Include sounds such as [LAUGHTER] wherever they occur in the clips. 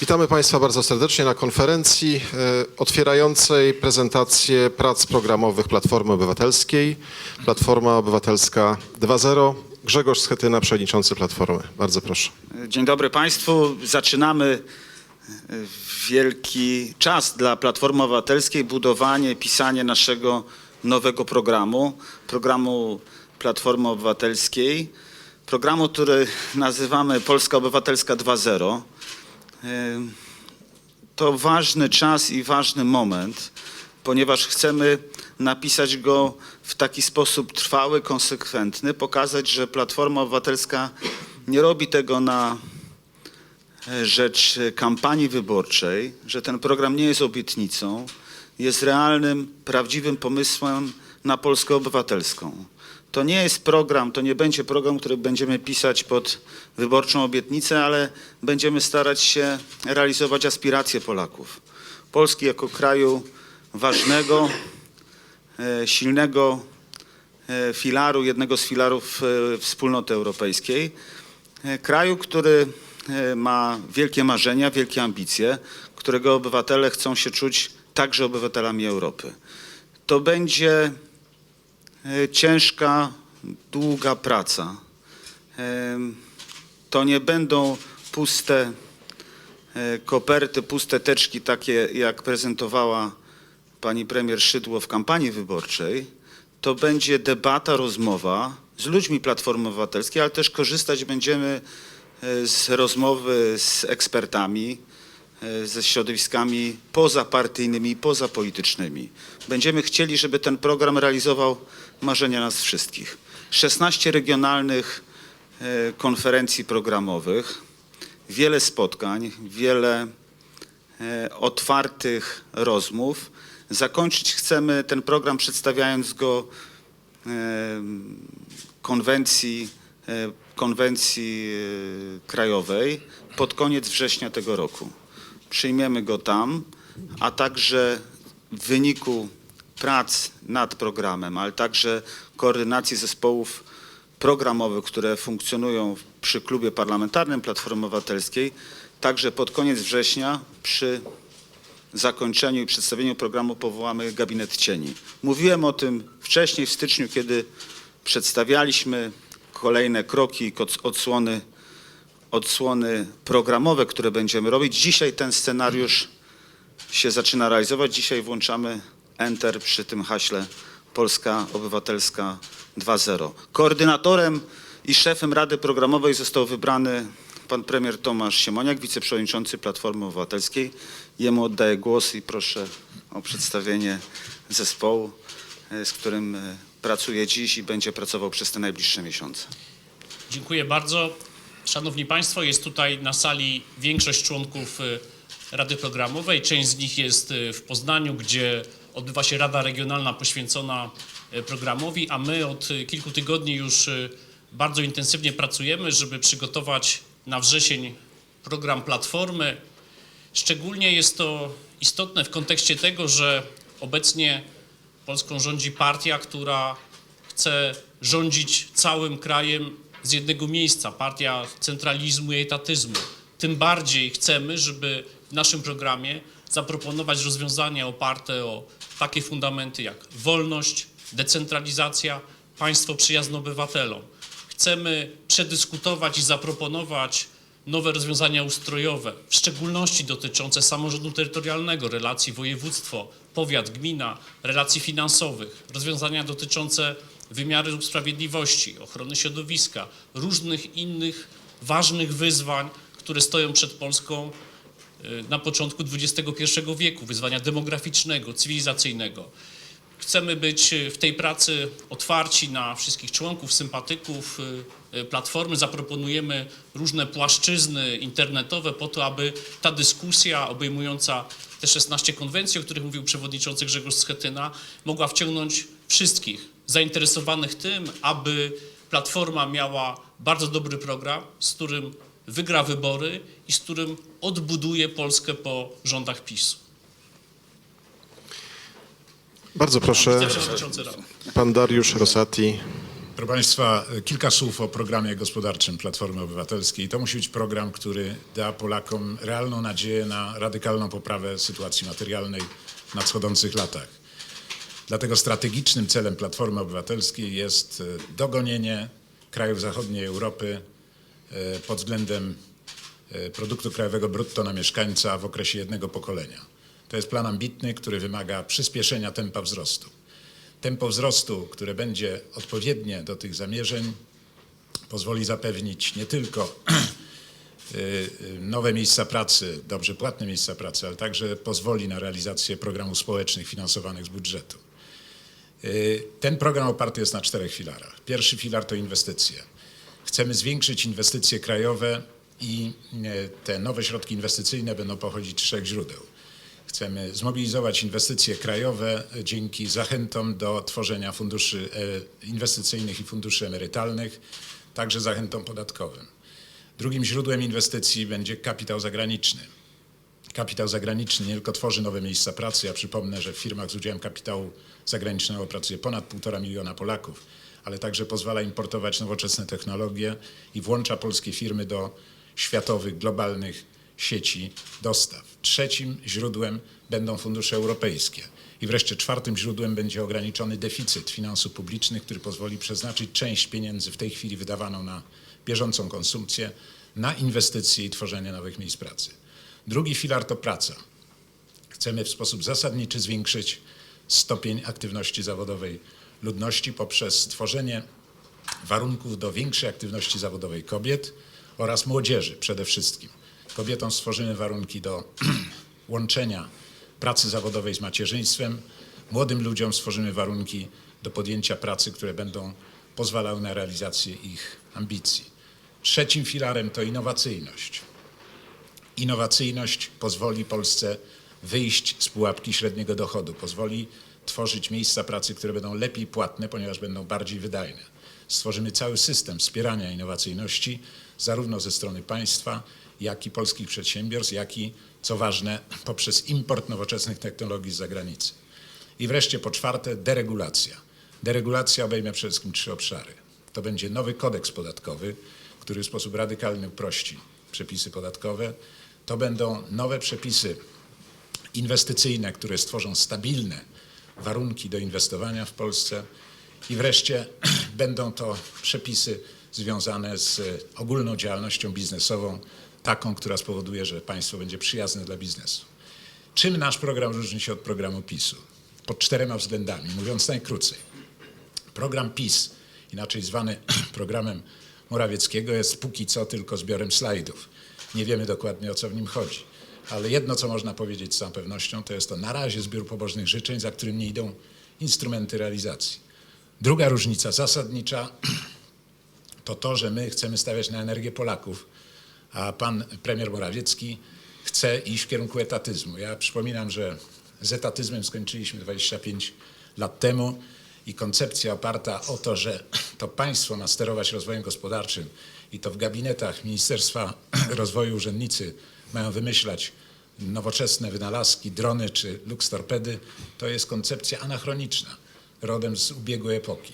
Witamy Państwa bardzo serdecznie na konferencji e, otwierającej prezentację prac programowych Platformy Obywatelskiej. Platforma Obywatelska 2.0. Grzegorz Schetyna, przewodniczący Platformy. Bardzo proszę. Dzień dobry Państwu. Zaczynamy e, wielki czas dla Platformy Obywatelskiej, budowanie, pisanie naszego nowego programu, programu Platformy Obywatelskiej, programu, który nazywamy Polska Obywatelska 2.0. To ważny czas i ważny moment, ponieważ chcemy napisać go w taki sposób trwały, konsekwentny, pokazać, że Platforma Obywatelska nie robi tego na e, rzecz kampanii wyborczej, że ten program nie jest obietnicą, jest realnym, prawdziwym pomysłem na Polskę Obywatelską. To nie jest program, to nie będzie program, który będziemy pisać pod wyborczą obietnicę, ale będziemy starać się realizować aspiracje Polaków. Polski jako kraju ważnego, e, silnego e, filaru, jednego z filarów e, wspólnoty europejskiej. Kraju, który ma wielkie marzenia, wielkie ambicje, którego obywatele chcą się czuć także obywatelami Europy. To będzie ciężka, długa praca. Em, To nie będą puste e, koperty, puste teczki, takie jak prezentowała pani premier Szydło w kampanii wyborczej. To będzie debata, rozmowa z ludźmi Platformy Obywatelskiej, ale też korzystać będziemy e, z rozmowy z ekspertami, e, ze środowiskami pozapartyjnymi pozapolitycznymi. Będziemy chcieli, żeby ten program realizował marzenia nas wszystkich. 16 regionalnych e, konferencji programowych, wiele spotkań, wiele e, otwartych rozmów. Zakończyć chcemy ten program przedstawiając go e, konwencji, e, konwencji e, krajowej pod koniec września tego roku. Przyjmiemy go tam, a także w wyniku prac nad programem, ale także koordynacji zespołów programowych, które funkcjonują przy klubie parlamentarnym Platformy Obywatelskiej, także pod koniec września przy zakończeniu i przedstawieniu programu powołamy gabinet cieni. Mówiłem o tym wcześniej w styczniu, kiedy przedstawialiśmy kolejne kroki, odsłony, odsłony programowe, które będziemy robić. Dzisiaj ten scenariusz się zaczyna realizować. Dzisiaj włączamy Enter przy tym haśle Polska Obywatelska 2.0. Koordynatorem i szefem Rady Programowej został wybrany pan premier Tomasz Siemoniak, wiceprzewodniczący Platformy Obywatelskiej. Jemu oddaję głos i proszę o przedstawienie zespołu, e, z którym e, pracuje dziś i będzie pracował przez te najbliższe miesiące. Dziękuję bardzo. Szanowni Państwo, jest tutaj na sali większość członków y, Rady Programowej. Część z nich jest y, w Poznaniu, gdzie odbywa się Rada Regionalna poświęcona y, programowi, a my od kilku tygodni już bardzo intensywnie pracujemy, żeby przygotować na wrzesień program Platformy. Szczególnie jest to istotne w kontekście tego, że obecnie Polską rządzi partia, która chce rządzić całym krajem z jednego miejsca, partia centralizmu i etatyzmu. Tym bardziej chcemy, żeby w naszym programie zaproponować rozwiązania oparte o takie fundamenty jak wolność, decentralizacja, państwo przyjazne obywatelom. Chcemy przedyskutować i zaproponować nowe rozwiązania ustrojowe, w szczególności dotyczące samorządu terytorialnego, relacji województwo, powiat, gmina, relacji finansowych, rozwiązania dotyczące wymiaru sprawiedliwości, ochrony środowiska, różnych innych ważnych wyzwań, które stoją przed Polską y, na początku XXI wieku, wyzwania demograficznego, cywilizacyjnego. Chcemy być y, w tej pracy otwarci na wszystkich członków, sympatyków y, Platformy. Zaproponujemy różne płaszczyzny internetowe po to, aby ta dyskusja obejmująca te 16 konwencji, o których mówił przewodniczący Grzegorz Schetyna, mogła wciągnąć wszystkich zainteresowanych tym, aby Platforma miała bardzo dobry program, z którym wygra wybory i z którym odbuduje Polskę po rządach PiSu. Bardzo proszę, pan Dariusz Rosati, Proszę Państwa, kilka słów o programie gospodarczym Platformy Obywatelskiej. To musi być program, który da Polakom realną nadzieję na radykalną poprawę sytuacji materialnej w nadchodzących latach. Dlatego strategicznym celem Platformy Obywatelskiej jest e, dogonienie krajów zachodniej Europy e, pod względem e, produktu krajowego brutto na mieszkańca w okresie jednego pokolenia. To jest plan ambitny, który wymaga przyspieszenia tempa wzrostu. Tempo wzrostu, które będzie odpowiednie do tych zamierzeń, pozwoli zapewnić nie tylko [CLEARS THROAT] nowe miejsca pracy, dobrze płatne miejsca pracy, ale także pozwoli na realizację programów społecznych finansowanych z budżetu. Y, Ten program oparty jest na czterech filarach. Pierwszy filar to inwestycje. Chcemy zwiększyć inwestycje krajowe i e, te nowe środki inwestycyjne będą pochodzić z trzech źródeł. Chcemy zmobilizować inwestycje krajowe dzięki zachętom do tworzenia funduszy e, inwestycyjnych i funduszy emerytalnych, także zachętom podatkowym. Drugim źródłem inwestycji będzie kapitał zagraniczny. Kapitał zagraniczny nie tylko tworzy nowe miejsca pracy, ja przypomnę, że w firmach z udziałem kapitału zagranicznego pracuje ponad 1,5 miliona Polaków, ale także pozwala importować nowoczesne technologie i włącza polskie firmy do światowych, globalnych sieci dostaw. Trzecim źródłem będą fundusze europejskie. I wreszcie czwartym źródłem będzie ograniczony deficyt finansów publicznych, który pozwoli przeznaczyć część pieniędzy w tej chwili wydawaną na bieżącą konsumpcję, na inwestycje i tworzenie nowych miejsc pracy. Drugi filar to praca. Chcemy w sposób zasadniczy zwiększyć stopień aktywności zawodowej ludności poprzez stworzenie warunków do większej aktywności zawodowej kobiet oraz młodzieży przede wszystkim. Kobietom stworzymy warunki do [CLEARS THROAT] łączenia pracy zawodowej z macierzyństwem, młodym ludziom stworzymy warunki do podjęcia pracy, które będą pozwalały na realizację ich ambicji. Trzecim filarem to innowacyjność. Innowacyjność pozwoli Polsce wyjść z pułapki średniego dochodu, pozwoli tworzyć miejsca pracy, które będą lepiej płatne, ponieważ będą bardziej wydajne. Stworzymy cały system wspierania innowacyjności, zarówno ze strony państwa, jak i polskich przedsiębiorstw, jak i, co ważne, [CLEARS THROAT] poprzez import nowoczesnych technologii z zagranicy. I wreszcie po czwarte, deregulacja. Deregulacja obejmie przede wszystkim trzy obszary. To będzie nowy kodeks podatkowy, który w sposób radykalny uprości przepisy podatkowe. To będą nowe przepisy inwestycyjne, które stworzą stabilne warunki do inwestowania w Polsce. I wreszcie [CLEARS THROAT] będą to przepisy związane z ogólną działalnością biznesową, taką, która spowoduje, że państwo będzie przyjazne dla biznesu. Czym nasz program różni się od programu PiSu? Pod czterema względami, mówiąc najkrócej. Program PiS, inaczej zwany [CLEARS THROAT] programem Morawieckiego, jest póki co tylko zbiorem slajdów. Nie wiemy dokładnie o co w nim chodzi. Ale jedno, co można powiedzieć z całą pewnością, to jest to na razie zbiór pobożnych życzeń, za którym nie idą instrumenty realizacji. Druga różnica zasadnicza [CLEARS THROAT] to to, że my chcemy stawiać na energię Polaków, a pan premier Morawiecki chce iść w kierunku etatyzmu. Ja przypominam, że z etatyzmem skończyliśmy 25 lat temu i koncepcja oparta o to, że to państwo ma sterować rozwojem gospodarczym i to w gabinetach Ministerstwa [CLEARS THROAT] Rozwoju urzędnicy mają wymyślać nowoczesne wynalazki, drony czy lukstorpedy, to jest koncepcja anachroniczna, rodem z ubiegłej epoki.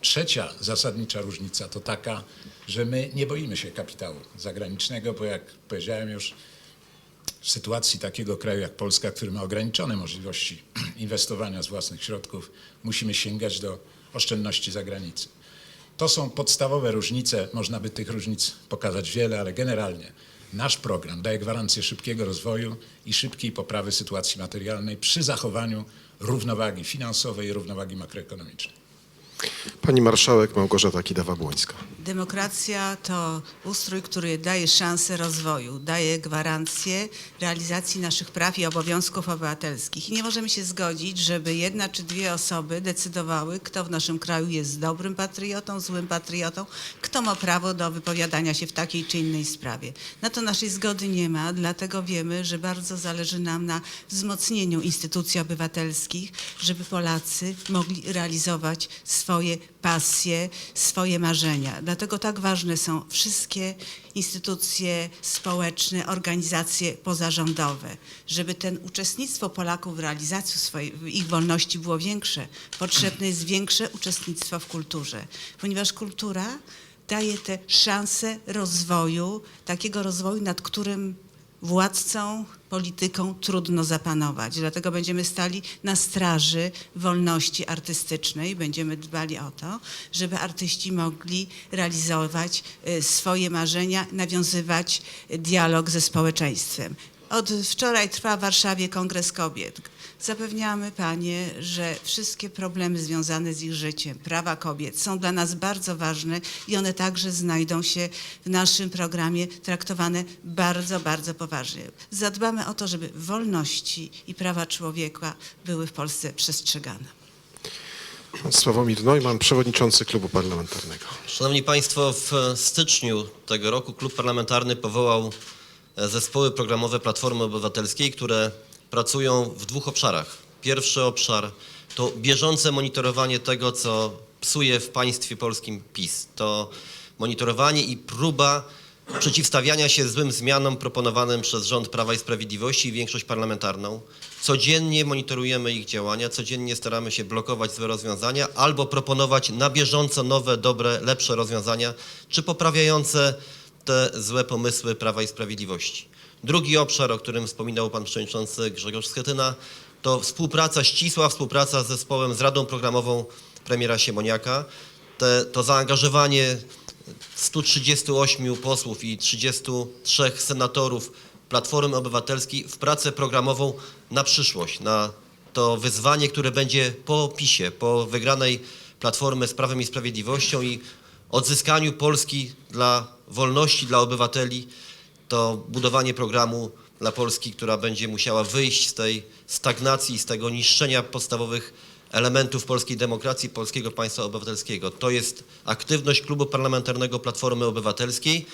Trzecia zasadnicza różnica to taka, że my nie boimy się kapitału zagranicznego, bo jak powiedziałem już, w sytuacji takiego kraju jak Polska, który ma ograniczone możliwości [CLEARS THROAT] inwestowania z własnych środków, musimy sięgać do oszczędności zagranicy. To są podstawowe różnice, można by tych różnic pokazać wiele, ale generalnie nasz program daje gwarancję szybkiego rozwoju i szybkiej poprawy sytuacji materialnej przy zachowaniu równowagi finansowej i równowagi makroekonomicznej. Pani marszałek Małgorzata Kidawa-Błońska. Demokracja to ustrój, który daje szansę rozwoju, daje gwarancję realizacji naszych praw i obowiązków obywatelskich. I nie możemy się zgodzić, żeby jedna czy dwie osoby decydowały, kto w naszym kraju jest dobrym patriotą, złym patriotą, kto ma prawo do wypowiadania się w takiej czy innej sprawie. Na to naszej zgody nie ma, dlatego wiemy, że bardzo zależy nam na wzmocnieniu instytucji obywatelskich, żeby Polacy mogli realizować swoje swoje pasje, swoje marzenia. Dlatego tak ważne są wszystkie instytucje społeczne, organizacje pozarządowe. Żeby ten uczestnictwo Polaków w realizacji ich wolności było większe, potrzebne jest większe uczestnictwo w kulturze, ponieważ kultura daje te szanse rozwoju, takiego rozwoju, nad którym władcom, polityką trudno zapanować. Dlatego będziemy stali na straży wolności artystycznej. Będziemy dbali o to, żeby artyści mogli realizować y, swoje marzenia, nawiązywać dialog ze społeczeństwem. Od wczoraj trwa w Warszawie Kongres Kobiet. Zapewniamy Panie, że wszystkie problemy związane z ich życiem, prawa kobiet są dla nas bardzo ważne i one także znajdą się w naszym programie traktowane bardzo, bardzo poważnie. Zadbamy o to, żeby wolności i prawa człowieka były w Polsce przestrzegane. Sławomir Neumann, przewodniczący klubu parlamentarnego. Szanowni Państwo, w styczniu tego roku Klub Parlamentarny powołał e, zespoły programowe Platformy Obywatelskiej, które pracują w dwóch obszarach. Pierwszy obszar to bieżące monitorowanie tego, co psuje w państwie polskim PiS. To monitorowanie i próba przeciwstawiania się złym zmianom proponowanym przez rząd Prawa i Sprawiedliwości i większość parlamentarną. Codziennie monitorujemy ich działania, codziennie staramy się blokować złe rozwiązania albo proponować na bieżąco nowe, dobre, lepsze rozwiązania, czy poprawiające te złe pomysły Prawa i Sprawiedliwości. Drugi obszar, o którym wspominał pan przewodniczący Grzegorz Schetyna, to współpraca, ścisła współpraca z zespołem, z Radą Programową premiera Siemoniaka. Te, to zaangażowanie 138 posłów i 33 senatorów Platformy Obywatelskiej w pracę programową na przyszłość, na to wyzwanie, które będzie po PiSie, po wygranej Platformy z Prawem i Sprawiedliwością i odzyskaniu Polski dla wolności, dla obywateli, to budowanie programu dla Polski, która będzie musiała wyjść z tej stagnacji, z tego niszczenia podstawowych elementów polskiej demokracji, polskiego państwa obywatelskiego. To jest aktywność Klubu Parlamentarnego Platformy Obywatelskiej,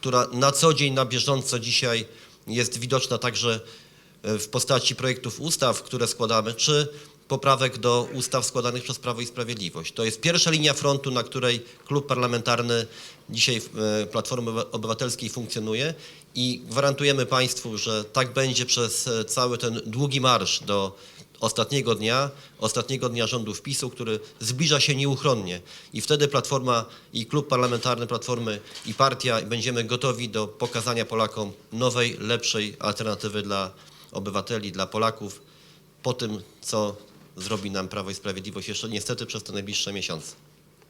która na co dzień, na bieżąco dzisiaj jest widoczna także e, w postaci projektów ustaw, które składamy, czy poprawek do ustaw składanych przez Prawo i Sprawiedliwość. To jest pierwsza linia frontu, na której klub parlamentarny dzisiaj e, Platformy Obywatelskiej funkcjonuje i gwarantujemy Państwu, że tak będzie przez e, cały ten długi marsz do ostatniego dnia, ostatniego dnia rządów PiSu, który zbliża się nieuchronnie. I wtedy Platforma i Klub Parlamentarny Platformy i Partia będziemy gotowi do pokazania Polakom nowej, lepszej alternatywy dla obywateli, dla Polaków po tym, co zrobi nam Prawo i Sprawiedliwość jeszcze niestety przez te najbliższe miesiące.